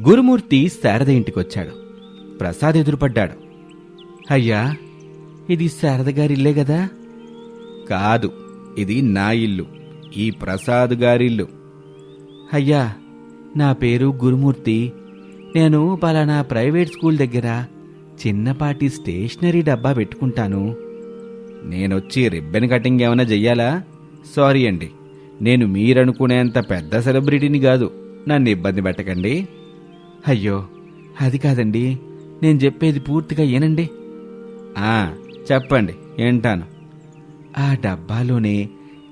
గురుమూర్తి శారద ఇంటికొచ్చాడు. ప్రసాద్ ఎదురుపడ్డాడు. అయ్యా ఇది శారద గారిల్లే కదా కాదు ఇది నా ఇల్లు ఈ ప్రసాద్ గారిల్లు. అయ్యా నా పేరు గురుమూర్తి. నేను పలానా ప్రైవేట్ స్కూల్ దగ్గర చిన్నపాటి స్టేషనరీ డబ్బా పెట్టుకుంటాను. నేనొచ్చి రిబ్బన్ కటింగ్ ఏమైనా చెయ్యాలా సారీ అండి నేను మీరనుకునేంత పెద్ద సెలబ్రిటీని కాదు నన్ను ఇబ్బంది పెట్టకండి. అయ్యో అది కాదండి. నేను చెప్పేది పూర్తిగా ఏనండి? ఆ చెప్పండి ఏంటాను ఆ డబ్బాలోనే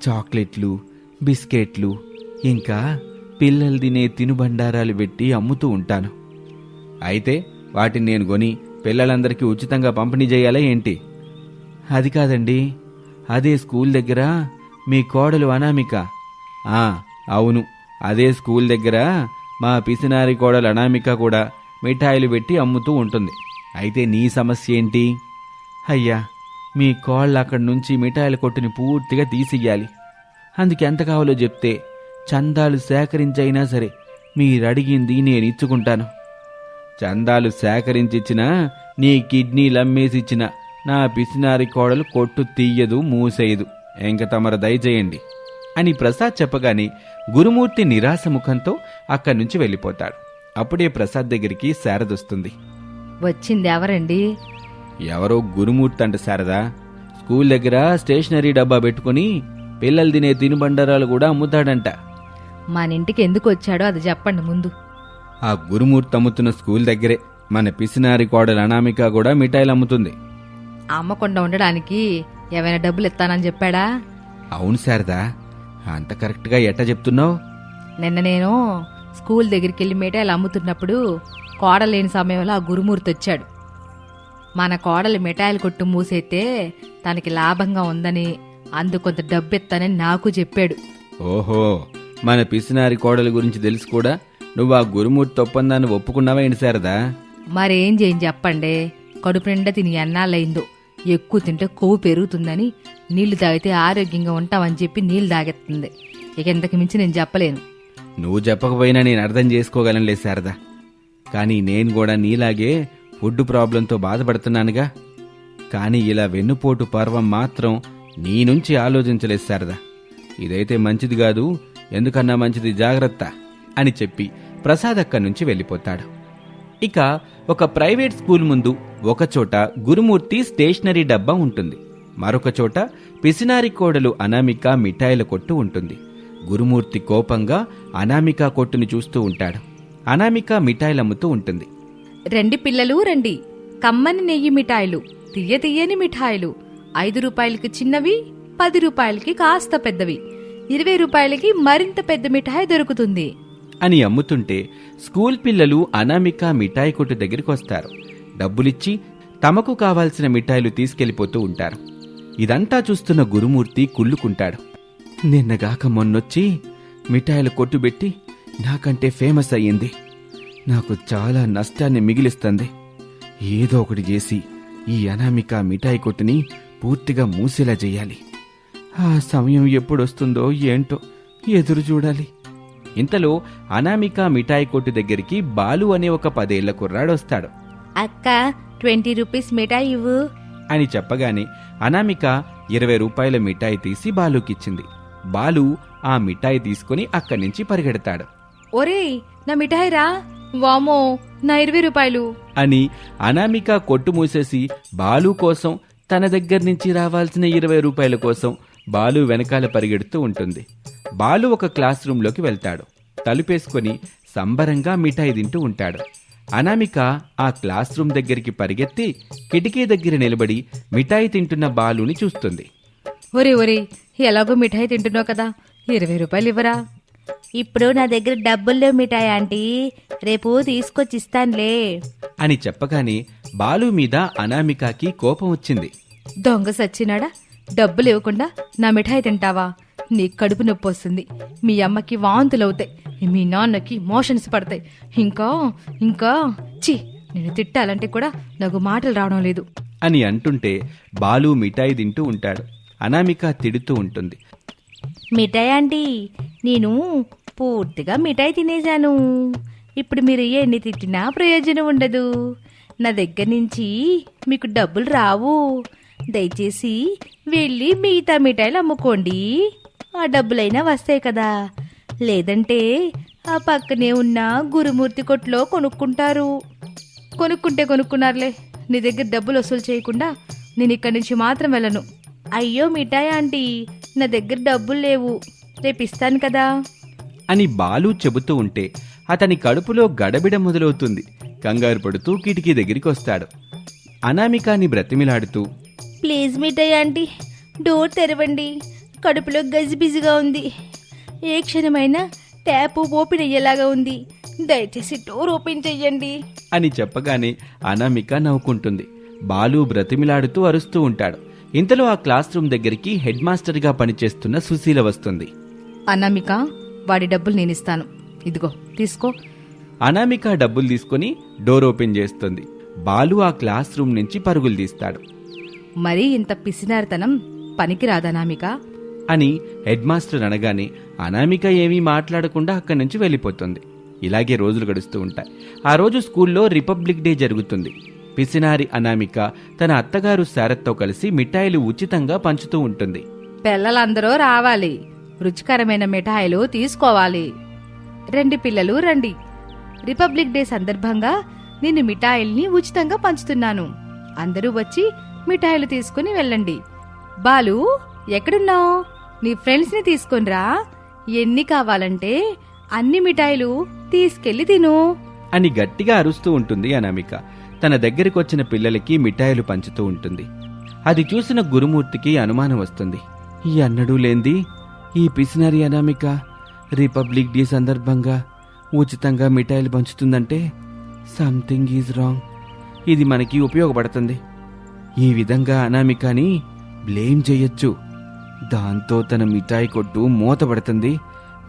చాక్లెట్లు బిస్కెట్లు ఇంకా పిల్లలు తినే తినుబండారాలు పెట్టి అమ్ముతూ ఉంటాను. అయితే వాటిని నేను కొని పిల్లలందరికీ ఉచితంగా పంపిణీ చేయాలా ఏంటి? అది కాదండి. అదే స్కూల్ దగ్గర మీ కోడలు అనామిక. ఆ అవును. అదే స్కూల్ దగ్గర మా పిసినారి కోడలు అనామిక కూడా మిఠాయిలు పెట్టి అమ్ముతూ ఉంటుంది. అయితే నీ సమస్య ఏంటి? అయ్యా మీ కోళ్ళ అక్కడి నుంచి మిఠాయిల కొట్టుని పూర్తిగా తీసియ్యాలి. అందుకు ఎంత కావాలో చెప్తే చందాలు సేకరించైనా సరే మీరడిగింది నేను ఇచ్చుకుంటాను. చందాలు సేకరించిచ్చినా నీ కిడ్నీలు అమ్మేసిచ్చిన నా పిసినారి కోడలు కొట్టు తీయదు మూసేయదు. ఇంక తమరు దయచేయండి. అని ప్రసాద్ చెప్పగానే గురుమూర్తి నిరాశ ముఖంతో అక్కడి నుంచి వెళ్ళిపోతాడు. అప్పుడే ప్రసాద్ దగ్గరికి శారదొస్తుంది వచ్చింది ఎవరండి? ఎవరో గురుమూర్తి అంట శారదా. స్కూల్ దగ్గర స్టేషనరీ డబ్బా పెట్టుకుని పిల్లలు తినే తినుబండారాలు కూడా అమ్ముతాడంట. మన ఇంటికి ఎందుకు వచ్చాడో అది చెప్పండి ముందు. ఆ గురుమూర్తి అమ్ముతున్న స్కూల్ దగ్గరే మన పిసినారి కోడలు అనామిక కూడా మిఠాయిలు అమ్ముతుంది. అమ్మకుండా ఉండడానికి ఏమైనా డబ్బులు ఇస్తానని చెప్పాడా? అవును శారదా. అంత కరెక్ట్గా ఎట్ట చెప్తున్నావు? నిన్న నేను స్కూల్ దగ్గరికి వెళ్ళి మిఠాయిలు అమ్ముతున్నప్పుడు కోడలేని సమయంలో ఆ గురుమూర్తి వచ్చాడు. మన కోడలు మిఠాయిలు కొట్టు మూసైతే తనకి లాభంగా ఉందని అందు కొంత డబ్బు ఇస్తానని నాకు చెప్పాడు. ఓహో మన పిసినారి కోడలి గురించి తెలుసు కూడా? నువ్వు ఆ గురుమూర్తి ఒప్పందాన్ని ఒప్పుకున్నావా ఏంటి శారదా? మరేం చేయని చెప్పండి? కడుపు నిండా తిని ఎన్నాళ్ళయిందో. ఎక్కువ తింటే కొవ్వు పెరుగుతుందని నీళ్ళు తాగితే ఆరోగ్యంగా ఉంటామని చెప్పి నీళ్ళు తాగెత్తుంది ఇక ఇంతకు మించి నేను చెప్పలేను. నువ్వు చెప్పకపోయినా నేను అర్థం చేసుకోగలనులే శారదా. కానీ నేను కూడా నీలాగే ఫుడ్ ప్రాబ్లంతో బాధపడుతున్నానుగా. కానీ ఇలా వెన్నుపోటు పర్వం మాత్రం నీ నుంచి ఆలోచించలేదు శారదా. ఇదైతే మంచిది కాదు ఎందుకన్నా మంచిది జాగ్రత్త అని చెప్పి ప్రసాద్ అక్కడి నుంచి వెళ్ళిపోతాడు. ఇక ఒక ప్రైవేట్ స్కూల్ ముందు ఒకచోట గురుమూర్తి స్టేషనరీ డబ్బా ఉంటుంది. మరొక చోట పిసినారి కోడలు అనామిక మిఠాయిల కొట్టు ఉంటుంది. గురుమూర్తి కోపంగా అనామిక కొట్టుని చూస్తూ ఉంటాడు. అనామిక మిఠాయిలమ్ముతూ ఉంటుంది. రండి పిల్లలు రండి. కమ్మని నెయ్యి మిఠాయిలు తీయ తీయని మిఠాయిలు. ఐదు రూపాయలకి చిన్నవి పది రూపాయలకి కాస్త పెద్దవి. ఇరవై రూపాయలకి మరింత పెద్ద మిఠాయి దొరుకుతుంది. అని అమ్ముతుంటే స్కూల్ పిల్లలు అనామిక మిఠాయి కొట్టు దగ్గరికి వస్తారు. డబ్బులిచ్చి తమకు కావాల్సిన మిఠాయిలు తీసుకెళ్ళిపోతూ ఉంటారు. ఇదంతా చూస్తున్న గురుమూర్తి కుళ్ళుకుంటాడు. నిన్నగాక మొన్నొచ్చి మిఠాయిల కొట్టుబెట్టి నాకంటే ఫేమస్ అయ్యింది. నాకు చాలా నష్టాన్ని మిగిలిస్తుంది. ఏదో ఒకటి చేసి ఈ అనామిక మిఠాయి కొట్టుని పూర్తిగా మూసేలా చేయాలి. ఆ సమయం ఎప్పుడొస్తుందో ఏంటో ఎదురు చూడాలి. ఇంతలో అనామిక మిఠాయి కొట్టు దగ్గరికి బాలు అనే ఒక పదేళ్ళ కుర్రాడొస్తాడు. అక్క ట్వంటీ రూపీస్ మిఠాయి ఇవ్వు. అని చెప్పగానే అనామిక ఇరవై రూపాయల మిఠాయి తీసి బాలుకిచ్చింది. బాలు ఆ మిఠాయి తీసుకుని అక్కడి నుంచి పరిగెడతాడు. ఒరేయ్ నా మిఠాయి రా. వామో నా ఇరవై రూపాయలు. అని అనామిక కొట్టు మూసేసి బాలు కోసం తన దగ్గర నుంచి రావాల్సిన ఇరవై రూపాయల కోసం బాలు వెనకాల పరిగెడుతూ ఉంటుంది. బాలు ఒక క్లాస్ రూంలోకి వెళ్తాడు. తలుపేసుకొని సంబరంగా మిఠాయి తింటూ ఉంటాడు. అనామిక ఆ క్లాస్ రూమ్ దగ్గరికి పరిగెత్తి కిటికీ దగ్గర నిలబడి మిఠాయి తింటున్న బాలుని చూస్తుంది. ఒరే ఒరే ఎలాగో మిఠాయి తింటున్నావు కదా ఇరవై రూపాయలు ఇవ్వరా? ఇప్పుడు నా దగ్గర డబ్బుల్లో మిఠాయి ఆంటీ. రేపు తీసుకొచ్చి ఇస్తానులే. అని చెప్పగానే బాలు మీద అనామికకి కోపం వచ్చింది. దొంగ సచ్చినాడా? డబ్బులు ఇవ్వకుండా నా మిఠాయి తింటావా? నీ కడుపు నొప్పి వస్తుంది. మీ అమ్మకి వాంతులు అవుతాయి మీ నాన్నకి మోషన్స్ పడతాయి. ఇంకా ఇంకా చి నేను తిట్టాలంటే కూడా నాకు మాటలు రావడం లేదు. అని అంటుంటే బాలు మిఠాయి తింటూ ఉంటాడు. అనామిక తిడుతూ ఉంటుంది. మిఠాయి ఆంటీ నేను పూర్తిగా మిఠాయి తినేశాను. ఇప్పుడు మీరు ఎన్ని తిట్టినా ప్రయోజనం ఉండదు. నా దగ్గర నుంచి మీకు డబ్బులు రావు. దయచేసి వెళ్ళి మిగతా మిఠాయిలు అమ్ముకోండి. ఆ డబ్బులైనా వస్తాయి కదా. లేదంటే ఆ పక్కనే ఉన్న గురుమూర్తి కొట్లో కొనుక్కుంటారు. కొనుక్కుంటే కొనుక్కున్నారులే. నీ దగ్గర డబ్బులు వసూలు చేయకుండా నేను ఇక్కడి నుంచి మాత్రం వెళ్ళను. అయ్యో మిఠాయి ఆంటీ నా దగ్గర డబ్బులు లేవు. రేపు ఇస్తాను కదా. అని బాలు చెబుతూ ఉంటే అతని కడుపులో గడబిడ మొదలవుతుంది. కంగారు పడుతూ కిటికీ దగ్గరికి వస్తాడు. అనామికాని బ్రతిమిలాడుతూ ప్లీజ్ మిఠాయి ఆంటీ డోర్ తెరవండి. కడుపులో గజిబిజిగా ఉంది. ఏ క్షణమైనా ట్యాప్ ఓపెన్ అయ్యేలాగా ఉంది. దయచేసి డోర్ ఓపెన్ చెయ్యండి. అని చెప్పగానే అనామిక నవ్వుకుంటుంది. బాలు బ్రతిమిలాడుతూ అరుస్తూ ఉంటాడు. ఇంతలో ఆ క్లాస్ రూమ్ దగ్గరికి హెడ్ మాస్టర్గా పనిచేస్తున్న సుశీల వస్తుంది. అనామిక వాడి డబ్బులు నేను ఇస్తాను. ఇదిగో తీసుకో. అనామిక డబ్బులు తీసుకుని డోర్ ఓపెన్ చేస్తుంది. బాలు ఆ క్లాస్ రూమ్ నుంచి పరుగులు తీస్తాడు. మరీ ఇంత పిసినారితనం పనికి రాదనామిక అని హెడ్ మాస్టర్ అనగానే అనామిక ఏమీ మాట్లాడకుండా అక్కడి నుంచి వెళ్ళిపోతుంది. ఇలాగే రోజులు గడుస్తూ ఉంటాయి. ఆ రోజు స్కూల్లో రిపబ్లిక్ డే జరుగుతుంది. పిసినారి అనామిక తన అత్తగారు శారత్తో కలిసి మిఠాయిలు ఉచితంగా పంచుతూ ఉంటుంది. పిల్లలందరూ రావాలి. రుచికరమైన మిఠాయిలు తీసుకోవాలి. రండి పిల్లలు రండి. రిపబ్లిక్ డే సందర్భంగా నేను మిఠాయిల్ని ఉచితంగా పంచుతున్నాను. అందరూ వచ్చి మిఠాయిలు తీసుకుని వెళ్ళండి. బాలు ఎక్కడున్నావు? నీ ఫ్రెండ్స్ని తీసుకొనిరా. ఎన్ని కావాలంటే అన్ని మిఠాయిలు తీసుకెళ్ళి తిను. అని గట్టిగా అరుస్తూ ఉంటుంది అనామిక. తన దగ్గరికి వచ్చిన పిల్లలకి మిఠాయిలు పంచుతూ ఉంటుంది. అది చూసిన గురుమూర్తికి అనుమానం వస్తుంది. ఈ అన్నడూ లేంది. ఈ పిసినారి అనామిక రిపబ్లిక్ డే సందర్భంగా ఉచితంగా మిఠాయిలు పంచుతుందంటే సంథింగ్ ఈజ్ రాంగ్. ఇది మనకి ఉపయోగపడుతుంది. ఈ విధంగా అనామికని బ్లేమ్ చేయొచ్చు. దాంతో తన మిఠాయి కొట్టు మూతపడుతుంది.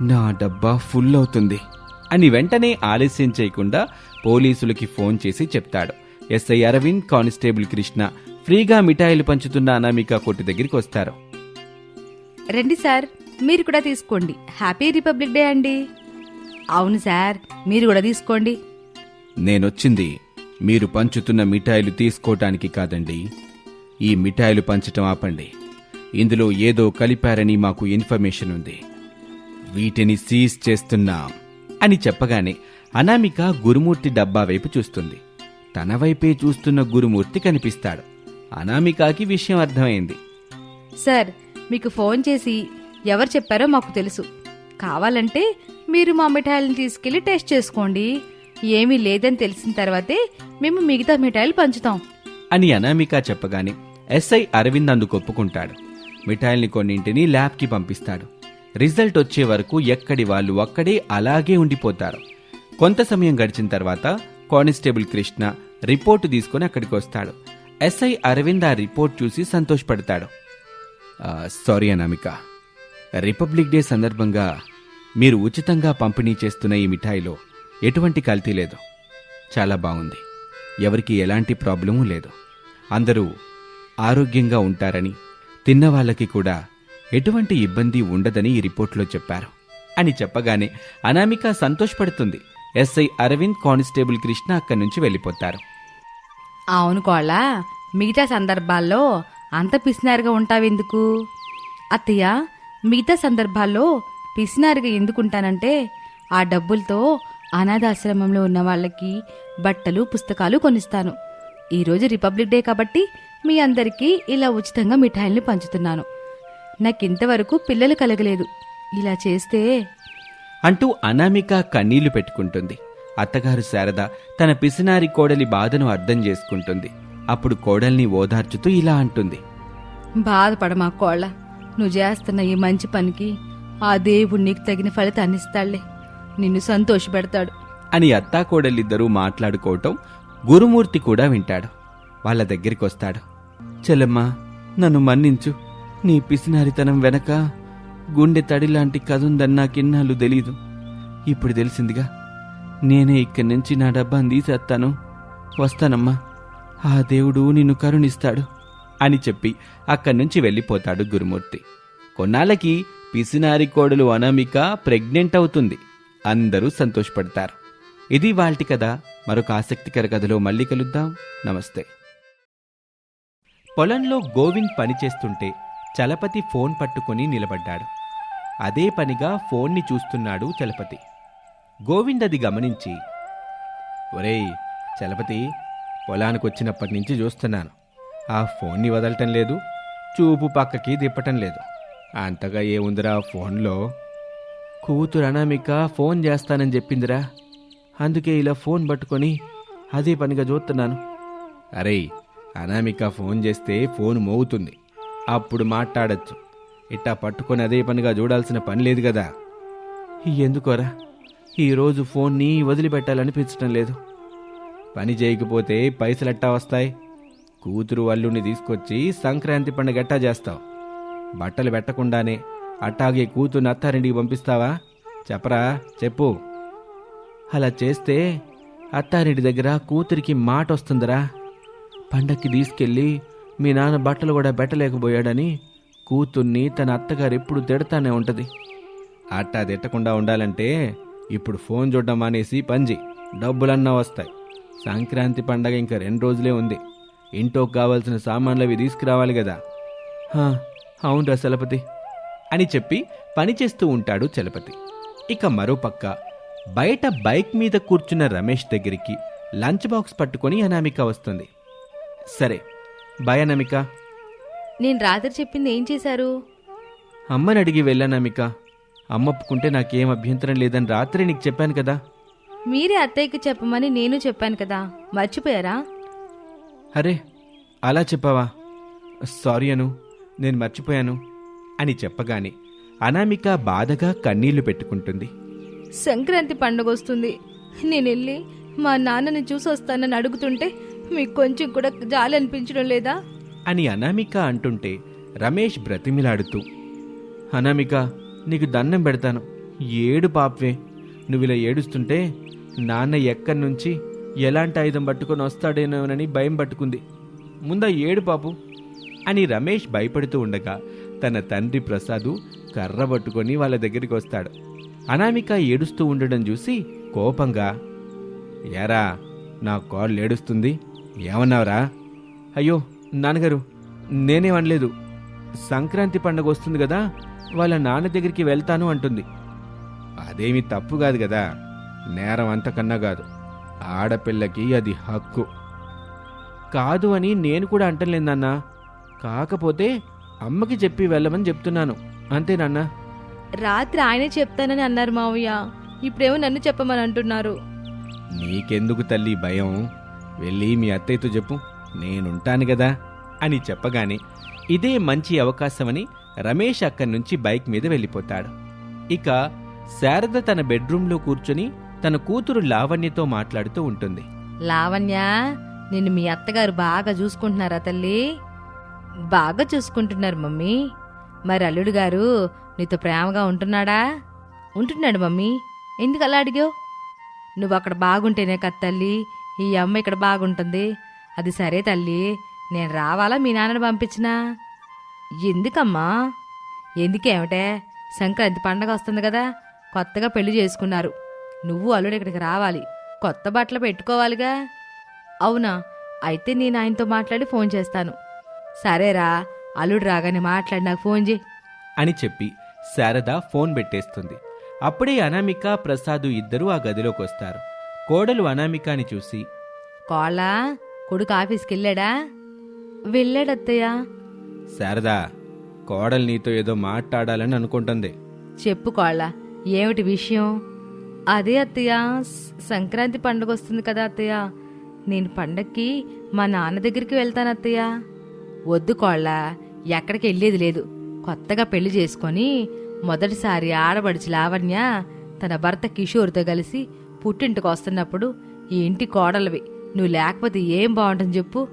నా డబ్బా ఫుల్ అవుతుంది అని వెంటనే ఆలస్యం చేయకుండా పోలీసులకి ఫోన్ చేసి చెప్తాడు. ఎస్ఐ అరవింద్ కానిస్టేబుల్ కృష్ణ ఫ్రీగా మిఠాయిలు పంచుతున్న అనామిక కొట్టు దగ్గరికి వస్తారు. రండి సార్ మీరు కూడా తీసుకోండి. హ్యాపీ రిపబ్లిక్ డే అండి. అవును సార్ మీరు కూడా తీసుకోండి. నేనొచ్చింది. మీరు పంచుతున్న మిఠాయిలు తీసుకోవటానికి కాదండి. ఈ మిఠాయిలు పంచటం ఆపండి. ఇందులో ఏదో కలిపారని మాకు ఇన్ఫర్మేషన్ ఉంది. వీటిని సీజ్ చేస్తున్నాం అని చెప్పగానే అనామిక గురుమూర్తి డబ్బా వైపు చూస్తుంది. తన వైపే చూస్తున్న గురుమూర్తి కనిపిస్తాడు. అనామికకి విషయం అర్థమైంది. సార్ మీకు ఫోన్ చేసి ఎవరు చెప్పారో మాకు తెలుసు. కావాలంటే మీరు మా మిఠాయిలను తీసుకెళ్ళి టెస్ట్ చేసుకోండి. ఏమీ లేదని తెలిసిన తర్వాతే మేము మిగతా మిఠాయిలు పంచుతాం. అని అనామిక చెప్పగానే ఎస్ఐ అరవింద్ అందుకు ఒప్పుకుంటాడు. మిఠాయిల్ని కొన్నింటిని ల్యాబ్కి పంపిస్తాడు. రిజల్ట్ వచ్చే వరకు ఎక్కడి వాళ్ళు అక్కడే అలాగే ఉండిపోతారు. కొంత సమయం గడిచిన తర్వాత కానిస్టేబుల్ కృష్ణ రిపోర్టు తీసుకుని అక్కడికి వస్తాడు. ఎస్ఐ అరవింద్ ఆ రిపోర్ట్ చూసి సంతోషపడతాడు. సారీ అనామిక. రిపబ్లిక్ డే సందర్భంగా మీరు ఉచితంగా పంపిణీ చేస్తున్న ఈ మిఠాయిలో ఎటువంటి కల్తీ లేదు. చాలా బాగుంది. ఎవరికి ఎలాంటి ప్రాబ్లము లేదు. అందరూ ఆరోగ్యంగా ఉంటారని తిన్న వాళ్ళకి కూడా ఎటువంటి ఇబ్బంది ఉండదని ఈ రిపోర్ట్లో చెప్పారు. అని చెప్పగానే అనామిక సంతోషపడుతుంది. ఎస్ఐ అరవింద్ కానిస్టేబుల్ కృష్ణ అక్కడి నుంచి వెళ్ళిపోతారు. అవును కోళ్ళ మిగతా సందర్భాల్లో అంత పిసినారుగా ఉంటావెందుకు? అత్తయ్య మిగతా సందర్భాల్లో పిసినారుగా ఎందుకుంటానంటే ఆ డబ్బులతో అనాథాశ్రమంలో ఉన్న వాళ్ళకి బట్టలు పుస్తకాలు కొనిస్తాను. ఈరోజు రిపబ్లిక్ డే కాబట్టి మీ అందరికీ ఇలా ఉచితంగా మిఠాయిల్ని పంచుతున్నాను. నాకింతవరకు పిల్లలు కలగలేదు. ఇలా చేస్తే? అంటూ అనామిక కన్నీళ్ళు పెట్టుకుంటుంది. అత్తగారు శారద తన పిసినారి కోడలి బాధను అర్థం చేసుకుంటుంది. అప్పుడు కోడల్ని ఓదార్చుతూ ఇలా అంటుంది. బాధపడమా కోళ్ళ? నువ్వు చేస్తున్న ఈ మంచి పనికి ఆ దేవుడు నీకు తగిన ఫలితాన్ని ఇస్తాడులే. నిన్ను సంతోషపెడతాడు. అని అత్తా కోడలిద్దరూ మాట్లాడుకోవటం గురుమూర్తి కూడా వింటాడు. వాళ్ళ దగ్గరికి వస్తాడు చెల్లెమ్మా నన్ను మన్నించు. నీ పిసినారితనం వెనక గుండె తడిలాంటి కదుందని నాకిన్నాళ్ళు తెలీదు. ఇప్పుడు తెలిసిందిగా నేనే ఇక్కడి నుంచి నా డబ్బాని తీసేస్తాను వస్తానమ్మా ఆ దేవుడు నిన్ను కరుణిస్తాడు అని చెప్పి అక్కడి నుంచి వెళ్ళిపోతాడు గురుమూర్తి. కొన్నాళ్ళకి పిసినారి కోడలు అనామిక ప్రెగ్నెంట్ అవుతుంది. అందరూ సంతోషపడతారు. ఇది వాల్టి కథ. మరొక ఆసక్తికర కథలో మళ్ళీ కలుద్దాం. నమస్తే. పొలంలో గోవింద్ పనిచేస్తుంటే చలపతి ఫోన్ పట్టుకొని నిలబడ్డాడు. అదే పనిగా ఫోన్ని చూస్తున్నాడు చలపతి. గోవింద్ అది గమనించి ఒరేయ్ చలపతి పొలానికి వచ్చినప్పటి నుంచి చూస్తున్నాను. ఆ ఫోన్ని వదలటం లేదు చూపు పక్కకి తిప్పటం లేదు. అంతగా ఏముందిరా ఫోన్లో? కూతురు అనామిక ఫోన్ చేస్తానని చెప్పిందిరా. అందుకే ఇలా ఫోన్ పట్టుకొని అదే పనిగా చూస్తున్నాను. అరే అనామిక ఫోన్ చేస్తే ఫోన్ మోగుతుంది. అప్పుడు మాట్లాడచ్చు. ఇట్టా పట్టుకొని అదే పనిగా చూడాల్సిన పని లేదు కదా. ఎందుకోరా? ఈరోజు ఫోన్ని వదిలిపెట్టాలనిపించటం లేదు. పని చేయకపోతే పైసలెట్టా వస్తాయి? కూతురు అల్లుని తీసుకొచ్చి సంక్రాంతి పండుగ ఎట్టా చేస్తావు? బట్టలు పెట్టకుండానే అట్టాగే కూతురు అత్తారింటికి పంపిస్తావా? చెప్పరా చెప్పు. అలా చేస్తే అత్తారింటి దగ్గర కూతురికి మాట వస్తుందిరా పండక్కి తీసుకెళ్ళి మీ నాన్న బట్టలు కూడా పెట్టలేకపోయాడని కూతుర్ని తన అత్తగారు ఎప్పుడు తిడతానే ఉంటుంది. అట్టా తిట్టకుండా ఉండాలంటే ఇప్పుడు ఫోన్ చూడడం మానేసి పంజి డబ్బులన్నా వస్తాయి. సంక్రాంతి పండగ ఇంకా రెండు రోజులే ఉంది. ఇంట్లోకి కావాల్సిన సామాన్లు అవి తీసుకురావాలి కదా. అవునురా చలపతి అని చెప్పి పని చేస్తూ ఉంటాడు చలపతి. ఇక మరోపక్క బయట బైక్ మీద కూర్చున్న రమేష్ దగ్గరికి లంచ్ బాక్స్ పట్టుకొని అనామిక వస్తుంది. సరే బాయ్ అనామిక. నేను రాత్రి చెప్పింది ఏం చేశారు? అమ్మని అడిగి వెళ్ళానామిక అమ్మ ఒప్పుకుంటే నాకేం అభ్యంతరం లేదని రాత్రి నీకు చెప్పాను కదా. మీరే అత్తయ్యకి చెప్పమని నేను చెప్పాను కదా. మర్చిపోయారా? అరే అలా చెప్పావా? సారీ అను నేను మర్చిపోయాను అని చెప్పగానే అనామిక బాధగా కన్నీళ్ళు పెట్టుకుంటుంది. సంక్రాంతి పండుగ వస్తుంది. నేను వెళ్ళి మా నాన్నని చూసి వస్తానని అడుగుతుంటే మీకు కొంచెం కూడా జాలి అనిపించడం లేదా? అని అనామిక అంటుంటే రమేష్ బ్రతిమిలాడుతూ అనామిక నీకు దండం పెడతాను. ఏడు పాపవే. నువ్వు ఇలా ఏడుస్తుంటే నాన్న ఎక్కడి నుంచి ఎలాంటి ఆయుధం పట్టుకొని వస్తాడేనోనని భయం పట్టుకుంది. ముందా ఏడు పాపు అని రమేష్ భయపడుతూ ఉండగా తన తండ్రి ప్రసాదు కర్ర పట్టుకొని వాళ్ళ దగ్గరికి వస్తాడు. అనామిక ఏడుస్తూ ఉండడం చూసి కోపంగా ఏరా నా కాళ్ళు ఏడుస్తుంది? ఏమన్నావురా? అయ్యో నాన్నగారు నేనేమనలేదు. సంక్రాంతి పండగ వస్తుంది కదా వాళ్ళ నాన్న దగ్గరికి వెళ్తాను అంటుంది. అదేమి తప్పు కాదు కదా నేరం అంతకన్నా కాదు ఆడపిల్లకి అది హక్కు. కాదు అని నేను కూడా అంటలేదన్నా కాకపోతే అమ్మకి చెప్పి వెళ్ళమని చెప్తున్నాను. అంతే నాన్న. రాత్రి ఆయనే చెప్తానని అన్నారు మావయ్య. ఇప్పుడేమో నన్ను చెప్పమని అంటున్నారు. నీకెందుకు తల్లి భయం? వెళ్ళి మీ అత్తయ్యతో చెప్పు. నేనుంటాను కదా అని చెప్పగానే ఇదే మంచి అవకాశమని రమేష్ అక్కడి నుంచి బైక్ మీద వెళ్ళిపోతాడు. ఇక శారద తన బెడ్రూమ్లో కూర్చుని తన కూతురు లావణ్యతో మాట్లాడుతూ ఉంటుంది. లావణ్య నిన్ను మీ అత్తగారు బాగా చూసుకుంటున్నారా తల్లి? బాగా చూసుకుంటున్నారు మమ్మీ. మరి అల్లుడు గారు నీతో ప్రేమగా ఉంటున్నాడా? ఉంటున్నాడు మమ్మీ. ఎందుకు అలా అడిగావు? నువ్వు అక్కడ బాగుంటేనే కదా తల్లి ఈ అమ్మ ఇక్కడ బాగుంటుంది. అది సరే తల్లి నేను రావాలా మీ నాన్నని పంపించినా? ఎందుకమ్మా? ఎందుకేమిటే? సంక్రాంతి పండగ వస్తుంది కదా కొత్తగా పెళ్ళి చేసుకున్నారు. నువ్వు అల్లుడు ఇక్కడికి రావాలి కొత్త బట్టలు పెట్టుకోవాలిగా? అవునా అయితే నేను ఆయనతో మాట్లాడి ఫోన్ చేస్తాను. సరేరా అల్లుడు రాగానే మాట్లాడి నాకు ఫోన్ చేయి. అని చెప్పి శారద ఫోన్ పెట్టేస్తుంది. అప్పుడే అనామిక ప్రసాదు ఇద్దరూ ఆ గదిలోకి వస్తారు కోడలు అనామికాని చూసి కోళ్ళ కొడుకు ఆఫీస్కి వెళ్ళాడా వెళ్ళాడత్తయ్య. శారదా కోడలు నీతో ఏదో మాట్లాడాలని అనుకుంటుంది. చెప్పు కోళ్ళ ఏమిటి విషయం? అదే అత్తయ్య సంక్రాంతి పండుగ వస్తుంది కదా అత్తయ్య. నేను పండక్కి మా నాన్న దగ్గరికి వెళ్తాను అత్తయ్య. వద్దు కోళ్ళ ఎక్కడికి వెళ్ళేది లేదు. కొత్తగా పెళ్ళి చేసుకొని మొదటిసారి ఆడబడిచి లావణ్య తన భర్త కిషోర్తో కలిసి పుట్టింటికి వస్తున్నప్పుడు ఈ ఇంటి కోడలవి. నువ్వు లేకపోతే ఏం బాగుంటుంది చెప్పు.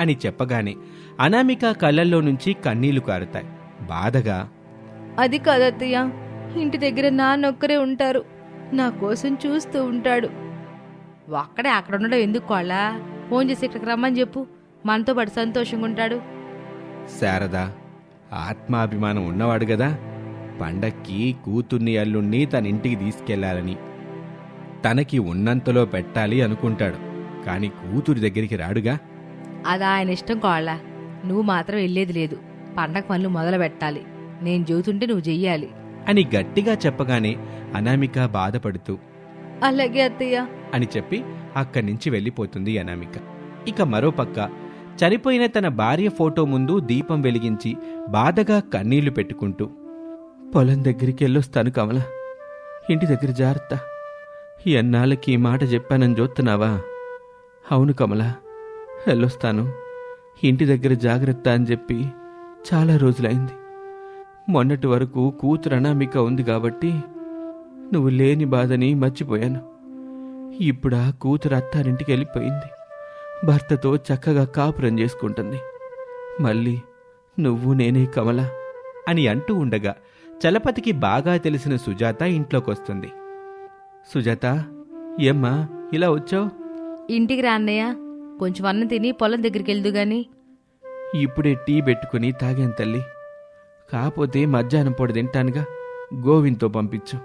అని చెప్పగానే అనామిక కళ్ళల్లో నుంచి కన్నీళ్ళు కారుతాయి. బాధగా అది కాదత్తయ్య ఇంటి దగ్గర నాన్నొక్కరే ఉంటారు. నా కోసం చూస్తూ ఉంటాడు. ఒక్కడే అక్కడ ఉండడం ఎందుకు కోళ్ళ? ఫోన్ చేసి ఇక్కడికి రమ్మని చెప్పు. మనతో పాటు సంతోషంగా ఉంటాడు. శారద ఆత్మాభిమానం ఉన్నవాడు గదా పండక్కి కూతుర్ని అల్లుణ్ణి తన ఇంటికి తీసుకెళ్ళాలని తనకి ఉన్నంతలో పెట్టాలి అనుకుంటాడు. కాని కూతురి దగ్గరికి రాడుగా? అది ఆయన ఇష్టం కోళ్ళ. నువ్వు మాత్రం వెళ్ళేది లేదు. పండగ పనులు మొదలు పెట్టాలి. నేను చెబుతుంటే నువ్వు చెయ్యాలి. అని గట్టిగా చెప్పగానే అనామిక బాధపడుతూ అలాగే అత్తయ్య. అని చెప్పి అక్కడి నుంచి వెళ్ళిపోతుంది అనామిక. ఇక మరోపక్క చనిపోయిన తన భార్య ఫోటో ముందు దీపం వెలిగించి బాధగా కన్నీళ్ళు పెట్టుకుంటూ పొలం దగ్గరికి వెళ్ళొస్తాను కమల. ఇంటి దగ్గర జాగ్రత్త. ఎన్నాళ్ళకి ఈ మాట చెప్పానని చూస్తున్నావా? అవును కమల వెళ్ళొస్తాను. ఇంటి దగ్గర జాగ్రత్త అని చెప్పి చాలా రోజులైంది. మొన్నటి వరకు కూతురు అనామిక ఉంది కాబట్టి నువ్వు లేని బాధని మర్చిపోయాను. ఇప్పుడు ఆ కూతురు అత్తారింటికి వెళ్ళిపోయింది. భర్తతో చక్కగా కాపురం చేసుకుంటుంది. మళ్ళీ నువ్వు నేనే కమల అని అంటూ ఉండగా చలపతికి బాగా తెలిసిన సుజాత ఇంట్లోకొస్తుంది. సుజాత ఏమ్మా ఇలా వచ్చావు? ఇంటికి రా అన్నయ్య. కొంచెం అన్నం తిని పొలం దగ్గరికి వెళ్దు గాని. ఇప్పుడే టీ పెట్టుకుని తాగాను తల్లి. కాకపోతే మధ్యాహ్నం పొడి తింటానుగా గోవింద్తో పంపించు.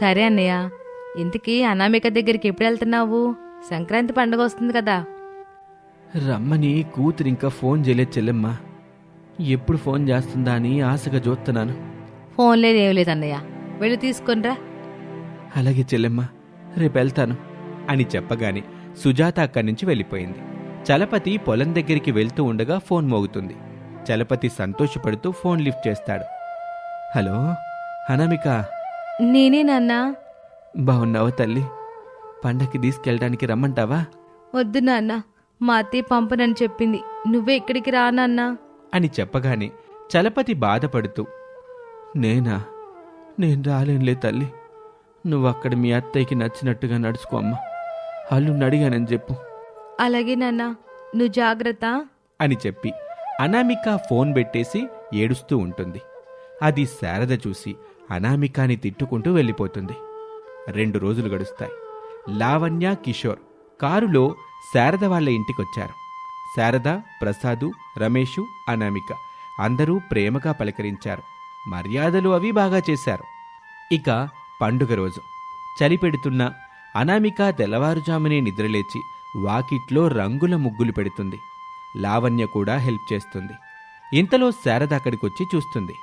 సరే అన్నయ్య. ఇంతకీ అనామిక దగ్గరికి ఎప్పుడు వెళ్తున్నావు? సంక్రాంతి పండుగ వస్తుంది కదా. రమ్మని కూతురు ఇంకా ఫోన్ చేయలేదు చెల్లెమ్మా. ఎప్పుడు ఫోన్ చేస్తుందా అని ఆశగా చూస్తున్నాను. ఫోన్ లేదు ఏం లేదు అన్నయ్య. వెళ్ళి తీసుకొనిరా అలాగే చెల్లెమ్మ రేపు వెళ్తాను అని చెప్పగానే సుజాత అక్కడి నుంచి వెళ్ళిపోయింది. చలపతి పొలం దగ్గరికి వెళ్తూ ఉండగా ఫోన్ మోగుతుంది. చలపతి సంతోషపడుతూ ఫోన్ లిఫ్ట్ చేస్తాడు. హలో అనామిక. నేనే నాన్న. బాగున్నావా తల్లి? పండక్కి తీసుకెళ్ళడానికి రమ్మంటావా? వద్దు నాన్న మా అత్తయ్య పంపనని చెప్పింది. నువ్వే ఇక్కడికి రా నాన్న. అని చెప్పగానే చలపతి బాధపడుతూ నేనా? నేను రాలేనులే తల్లి. నువ్వు అక్కడ మీ అత్తయ్యకి నచ్చినట్టుగా నడుచుకో అమ్మా. అల్లుని అడిగానని చెప్పు. అలాగే నాన్న. నువ్వు జాగ్రత్త. అని చెప్పి అనామిక ఫోన్ పెట్టేసి ఏడుస్తూ ఉంటుంది. అది శారద చూసి అనామికాని తిట్టుకుంటూ వెళ్ళిపోతుంది. రెండు రోజులు గడుస్తాయి. లావణ్య కిషోర్ కారులో శారద వాళ్ళ ఇంటికొచ్చారు. శారద ప్రసాదు రమేషు అనామిక అందరూ ప్రేమగా పలకరించారు. మర్యాదలు అవి బాగా చేశారు. ఇక పండుగ రోజు. చలి పెడుతున్న అనామిక తెల్లవారుజామునే నిద్రలేచి వాకిట్లో రంగుల ముగ్గులు పెడుతుంది. లావణ్య కూడా హెల్ప్ చేస్తుంది. ఇంతలో శారద అక్కడికొచ్చి చూస్తుంది.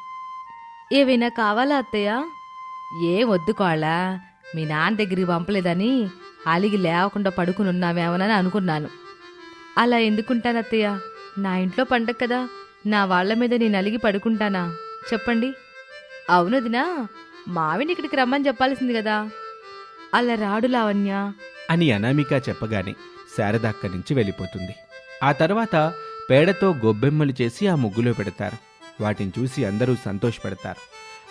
ఏవైనా కావాలా అత్తయ్య? ఏ వద్దుకోవాలా మీ నాన్న దగ్గరికి పంపలేదని అలిగి లేవకుండా పడుకుని ఉన్నామేమోనని అనుకున్నాను. అలా ఎందుకుంటాను అత్తయ్య? నా ఇంట్లో పండగ కదా నా వాళ్ళ మీద నేను అలిగి పడుకుంటానా? చెప్పండి. అవునదినా మావిని ఇక్కడికి రమ్మని చెప్పాల్సింది కదా. అలా రాడు లావణ్య. అని అనామిక చెప్పగానే శారద అక్కడి నుంచి వెళ్ళిపోతుంది. ఆ తర్వాత పేడతో గొబ్బెమ్మలు చేసి ఆ ముగ్గులో పెడతారు. వాటిని చూసి అందరూ సంతోషపడతారు.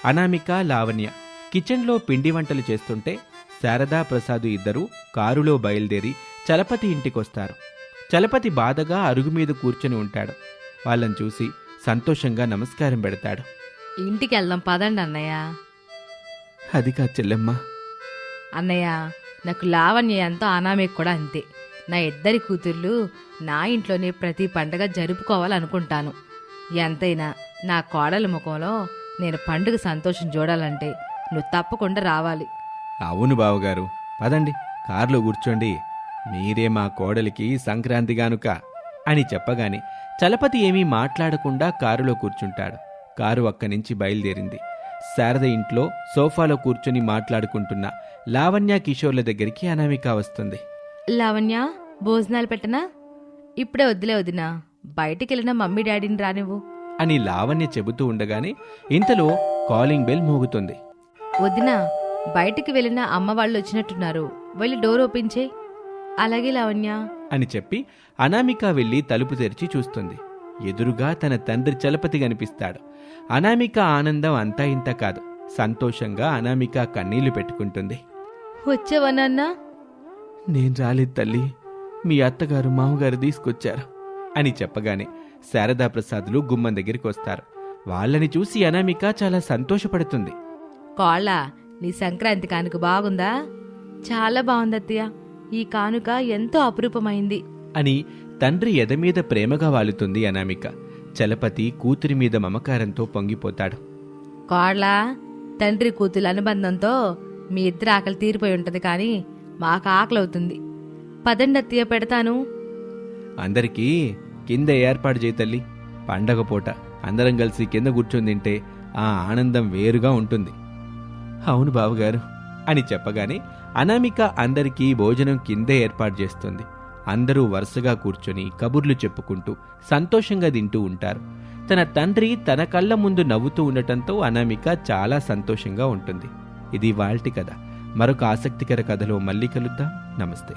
అనామిక లావణ్య కిచెన్లో పిండి వంటలు చేస్తుంటే శారదా ప్రసాదు ఇద్దరూ కారులో బయలుదేరి చలపతి ఇంటికొస్తారు. చలపతి బాధగా అరుగు మీద కూర్చొని ఉంటాడు. వాళ్ళని చూసి సంతోషంగా నమస్కారం పెడతాడు. ఇంటికి వెళ్దాం పదండి అన్నయ్య. అది కా చెల్లెమ్మ. అన్నయ్య నాకు లావణ్య ఎంతో అనామిక కూడా అంతే. నా ఇద్దరి కూతుర్లు నా ఇంట్లోనే ప్రతి పండగ జరుపుకోవాలనుకుంటాను. ఎంతైనా నా కోడల ముఖంలో నేను పండుగ సంతోషం చూడాలంటే నువ్వు తప్పకుండా రావాలి. అవును బావగారు. పదండి కారులో కూర్చోండి. మీరే మా కోడలికి సంక్రాంతి గానుక అని చెప్పగానే చలపతి ఏమీ మాట్లాడకుండా కారులో కూర్చుంటాడు. కారు అక్కడి నుంచి బయలుదేరింది. శారద ఇంట్లో సోఫాలో కూర్చుని మాట్లాడుకుంటున్న లావణ్య కిషోర్ల దగ్గరికి అనామిక వస్తుంది. లావణ్య భోజనాలు పెట్టనా? ఇప్పుడే వద్దులే వదినా. బయటికి వెళ్ళిన మమ్మీ డాడీని రానివ్వు అని లావణ్య చెబుతూ ఉండగానే ఇంతలో కాలింగ్ బెల్ మోగుతుంది. వదినా బయటికి వెళ్ళిన అమ్మ వాళ్ళు వచ్చినట్టున్నారు. వెళ్ళి డోర్ ఓపెన్ చేయి. అలాగే లావణ్య. అని చెప్పి అనామిక వెళ్ళి తలుపు తెరిచి చూస్తుంది. ఎదురుగా తన తండ్రి చలపతి కనిపిస్తాడు. అనామిక ఆనందం అంతా ఇంత కాదు. సంతోషంగా అనామిక కన్నీళ్ళు పెట్టుకుంటుంది. వచ్చావా నాన్నా? నేను రాలేదు తల్లి. మీ అత్తగారు మామగారు తీసుకొచ్చారు అని చెప్పగానే శారదా ప్రసాదులు గుమ్మం దగ్గరికి వస్తారు. వాళ్ళని చూసి అనామిక చాలా సంతోషపడుతుంది. కోళ్ళ నీ సంక్రాంతి కానుక బాగుందా? చాలా బాగుంది అత్తయ్య ఈ కానుక ఎంతో అపురూపమైంది. అని తండ్రి ఎదమీద ప్రేమగా వాలుతుంది అనామిక. చలపతి కూతురి మీద మమకారంతో పొంగిపోతాడు. కోళ్ళ తండ్రి కూతురు అనుబంధంతో మీ ఇద్దరు ఆకలి తీరిపోయి ఉంటది కానీ మాకు ఆకలి అవుతుంది. పదండి అత్తయ్య పెడతాను. అందరికీ కింద ఏర్పాటు చేయి తల్లి. పండగ పూట అందరం కలిసి కింద కూర్చొని తింటే ఆ ఆనందం వేరుగా ఉంటుంది. అవును బావగారు అని చెప్పగానే అనామిక అందరికీ భోజనం కిందే ఏర్పాటు చేస్తుంది. అందరూ వరుసగా కూర్చొని కబుర్లు చెప్పుకుంటూ సంతోషంగా తింటూ ఉంటారు. తన తండ్రి తన కళ్ళ ముందు నవ్వుతూ ఉండటంతో అనామిక చాలా సంతోషంగా ఉంటుంది. ఇది వాల్టి కథ. మరొక ఆసక్తికర కథలో మళ్ళీ కలుద్దాం. నమస్తే.